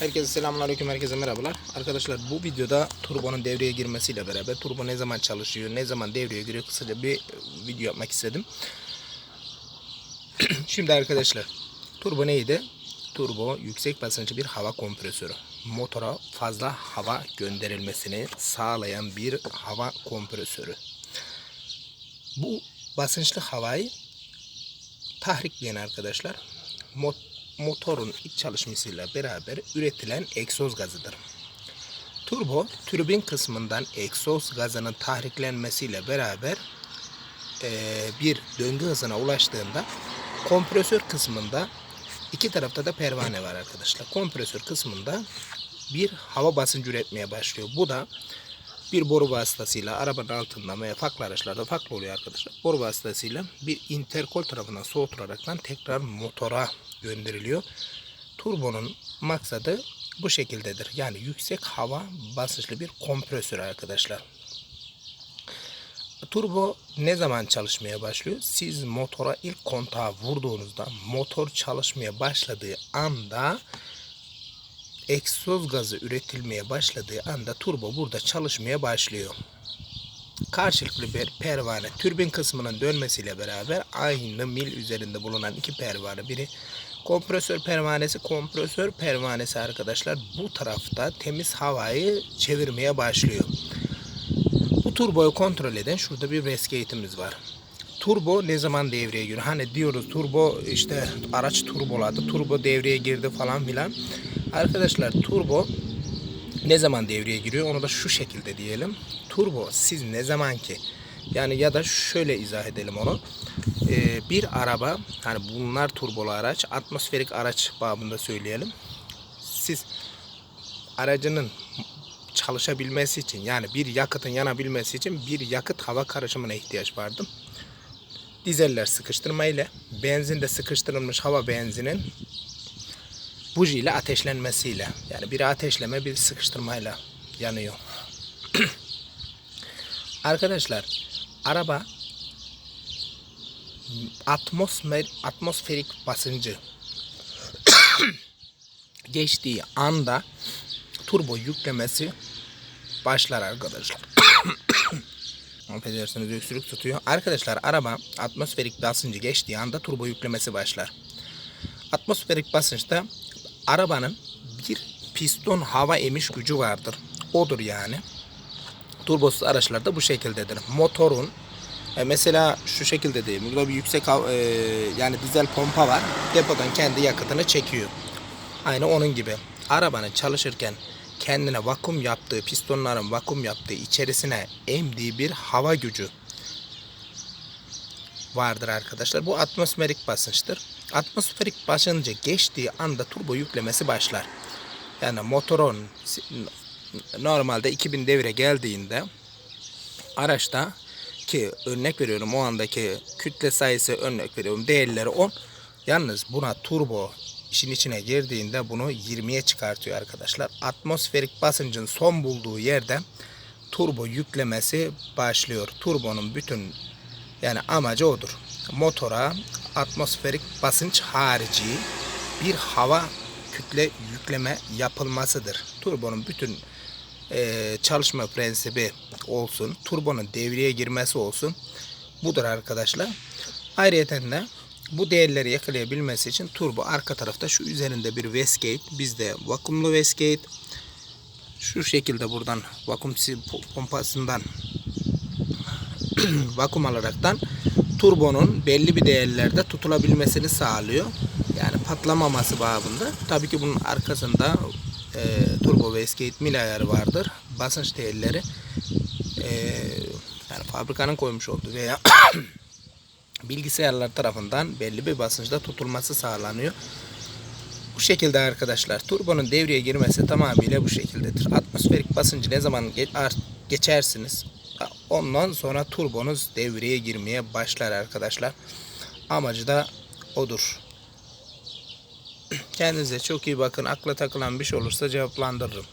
Herkese selamünaleyküm, herkese merhabalar. Arkadaşlar bu videoda turbonun devreye girmesiyle beraber turbo ne zaman çalışıyor, ne zaman devreye giriyor kısaca bir video yapmak istedim. Şimdi arkadaşlar turbo neydi? Turbo yüksek basınçlı bir hava kompresörü. Motora fazla hava gönderilmesini sağlayan bir hava kompresörü. Bu basınçlı havayı tahrikleyen arkadaşlar mot- motorun iç çalışmasıyla beraber üretilen egzoz gazıdır. Turbo, türbin kısmından egzoz gazının tahriklenmesiyle beraber eee, bir döngü hızına ulaştığında kompresör kısmında iki tarafta da pervane var arkadaşlar. Kompresör kısmında bir hava basıncı üretmeye başlıyor. Bu da bir boru vasıtasıyla arabanın altından veya farklı araçlarda farklı oluyor arkadaşlar. Boru vasıtasıyla bir interkol tarafından soğutularaktan tekrar motora gönderiliyor. Turbonun maksadı bu şekildedir. Yani yüksek hava basınçlı bir kompresör arkadaşlar. Turbo ne zaman çalışmaya başlıyor? Siz motora ilk kontağı vurduğunuzda motor çalışmaya başladığı anda egzoz gazı üretilmeye başladığı anda turbo burada çalışmaya başlıyor. Karşılıklı bir pervane türbin kısmının dönmesiyle beraber aynı mil üzerinde bulunan iki pervane biri kompresör pervanesi kompresör pervanesi arkadaşlar bu tarafta temiz havayı çevirmeye başlıyor. Bu turboyu kontrol eden şurada bir reskate'imiz var. Turbo ne zaman devreye giriyor? Hani diyoruz turbo işte araç turboladı, turbo devreye girdi falan filan. Arkadaşlar turbo ne zaman devreye giriyor onu da şu şekilde diyelim. Turbo siz ne zaman ki yani ya da şöyle izah edelim onu. Ee, bir araba hani bunlar turbolu araç atmosferik araç babında söyleyelim. Siz aracının çalışabilmesi için yani bir yakıtın yanabilmesi için bir yakıt hava karışımına ihtiyaç vardı. Dizeller sıkıştırma ile benzinde sıkıştırılmış hava benzinin buji ile ateşlenmesiyle yani bir ateşleme bir sıkıştırmayla yanıyor. Arkadaşlar araba atmosfer atmosferik basıncı geçtiği anda turbo yüklemesi başlar arkadaşlar. Affedersiniz öksürük tutuyor. Arkadaşlar araba atmosferik basıncı geçtiği anda turbo yüklemesi başlar. Atmosferik basınçta arabanın bir piston hava emiş gücü vardır. Odur yani. Turbosuz araçlarda bu şekildedir. Motorun e, mesela şu şekilde diyeyim. Burada bir yüksek e, yani dizel pompa var. Depodan kendi yakıtını çekiyor. Aynı onun gibi. Arabanın çalışırken kendine vakum yaptığı, pistonların vakum yaptığı içerisine emdiği bir hava gücü vardır arkadaşlar. Bu atmosferik basınçtır. Atmosferik basıncı geçtiği anda turbo yüklemesi başlar. Yani motorun normalde 2000 devre geldiğinde araçta ki örnek veriyorum o andaki kütle sayısı örnek veriyorum değerleri 10. Yalnız buna turbo işin içine girdiğinde bunu 20'ye çıkartıyor arkadaşlar. Atmosferik basıncın son bulduğu yerde turbo yüklemesi başlıyor. Turbonun bütün yani amacı odur. Motora atmosferik basınç harici bir hava kütle yükleme yapılmasıdır. Turbonun bütün eee, çalışma prensibi olsun, turbonun devreye girmesi olsun. Budur arkadaşlar. Ayrıca de bu değerleri yakalayabilmesi için turbo arka tarafta şu üzerinde bir wastegate, bizde vakumlu wastegate. Şu şekilde buradan vakum pompasından vakum alaraktan turbonun belli bir değerlerde tutulabilmesini sağlıyor. Yani patlamaması babında. Tabii ki bunun arkasında e, turbo wastegate mil ayarı vardır. Basınç değerleri e, yani fabrikanın koymuş olduğu veya bilgisayarlar tarafından belli bir basınçta tutulması sağlanıyor. Bu şekilde arkadaşlar turbonun devreye girmesi tamamıyla bu şekildedir. Atmosferik basıncı ne zaman geçersiniz ondan sonra turbonuz devreye girmeye başlar arkadaşlar. Amacı da odur. Kendinize çok iyi bakın. Akla takılan bir şey olursa cevaplandırırım.